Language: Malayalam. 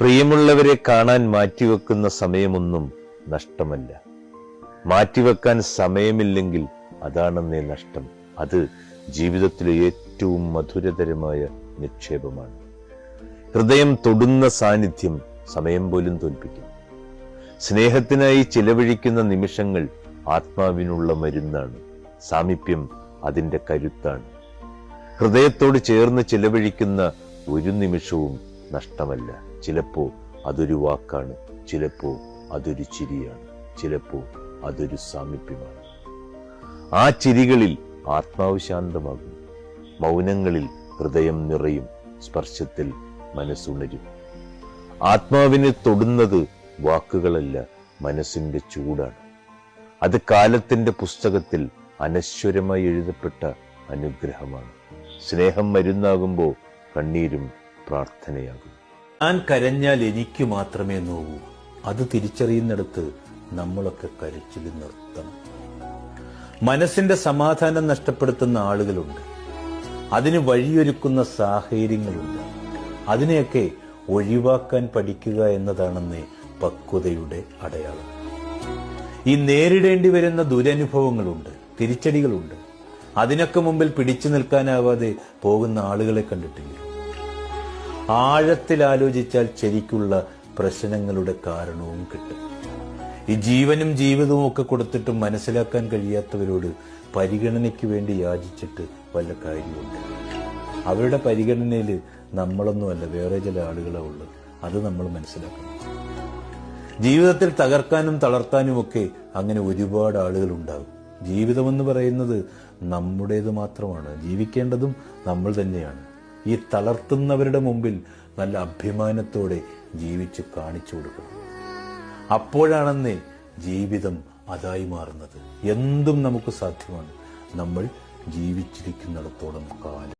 പ്രിയമുള്ളവരെ കാണാൻ മാറ്റിവെക്കുന്ന സമയമൊന്നും നഷ്ടമല്ല. മാറ്റിവെക്കാൻ സമയമില്ലെങ്കിൽ അതാണെന്നേ നഷ്ടം. അത് ജീവിതത്തിലെ ഏറ്റവും മധുരതരമായ നിക്ഷേപമാണ്. ഹൃദയം തൊടുന്ന സാന്നിധ്യം സമയം പോലും തോൽപ്പിക്കും. സ്നേഹത്തിനായി ചിലവഴിക്കുന്ന നിമിഷങ്ങൾ ആത്മാവിനുള്ള മരുന്നാണ്. സാമീപ്യം അതിന്റെ കരുത്താണ്. ഹൃദയത്തോട് ചേർന്ന് ചിലവഴിക്കുന്ന ഒരു നിമിഷവും നഷ്ടമല്ല. ചിലപ്പോൾ അതൊരു വാക്കാണ് ചിലപ്പോൾ അതൊരു ചിരിയാണ് ചിലപ്പോൾ അതൊരു സാമീപ്യമാണ്. ആ ചിരികളിൽ ആത്മാവ് ശാന്തമാകും. മൗനങ്ങളിൽ ഹൃദയം നിറയും സ്പർശത്തിൽ മനസ്സുണരും. ആത്മാവിനെ തൊടുന്നത് വാക്കുകളല്ല മനസ്സിന്റെ ചൂടാണ്. അത് കാലത്തിന്റെ പുസ്തകത്തിൽ അനശ്വരമായി എഴുതപ്പെട്ട അനുഗ്രഹമാണ്. സ്നേഹം മരുന്നാകുമ്പോൾ കണ്ണീരും പ്രാർത്ഥനയാകും ഞാൻ കരഞ്ഞാൽ എനിക്ക് മാത്രമേ നോവൂ. അത് തിരിച്ചറിയുന്നിടത്ത് നമ്മളൊക്കെ കരച്ചിൽ നിർത്തണം. മനസ്സിന്റെ സമാധാനം നഷ്ടപ്പെടുത്തുന്ന ആളുകളുണ്ട്. അതിന് വഴിയൊരുക്കുന്ന സാഹചര്യങ്ങളുണ്ട്. അതിനെയൊക്കെ ഒഴിവാക്കാൻ പഠിക്കുക എന്നതാണെന്ന് പക്വതയുടെ അടയാളം. ഈ നേരിടേണ്ടി വരുന്ന ദുരനുഭവങ്ങളുണ്ട് തിരിച്ചടികളുണ്ട്. അതിനൊക്കെ മുമ്പിൽ പിടിച്ചു നിൽക്കാനാവാതെ പോകുന്ന ആളുകളെ കണ്ടിട്ടില്ലേ? ആഴത്തിൽ ആലോചിച്ചാൽ ശരിക്കുള്ള പ്രശ്നങ്ങളുടെ കാരണവും കിട്ടും. ഈ ജീവനും ജീവിതവും ഒക്കെ കൊടുത്തിട്ടും മനസ്സിലാക്കാൻ കഴിയാത്തവരോട് പരിഗണനയ്ക്ക് വേണ്ടി യാചിച്ചിട്ട് വല്ല കാര്യമുണ്ട്. അവരുടെ പരിഗണനയിൽ നമ്മളൊന്നുമല്ല വേറെ ചില ആളുകളെ ഉള്ളു അത് നമ്മൾ മനസ്സിലാക്കണം. ജീവിതത്തിൽ തകർക്കാനും തളർത്താനും ഒക്കെ അങ്ങനെ ഒരുപാട് ആളുകൾ ഉണ്ടാകും. ജീവിതമെന്ന് പറയുന്നത് നമ്മുടേത് മാത്രമാണ്. ജീവിക്കേണ്ടതും നമ്മൾ തന്നെയാണ്. ഈ തളർത്തുന്നവരുടെ മുമ്പിൽ നല്ല അഭിമാനത്തോടെ ജീവിച്ച് കാണിച്ചു കൊടുക്കണം. അപ്പോഴാണെന്നേ ജീവിതം അതായി മാറുന്നത്. എന്തും നമുക്ക് സാധ്യമാണ്. നമ്മൾ ജീവിച്ചിരിക്കുന്നിടത്തോളം കാലം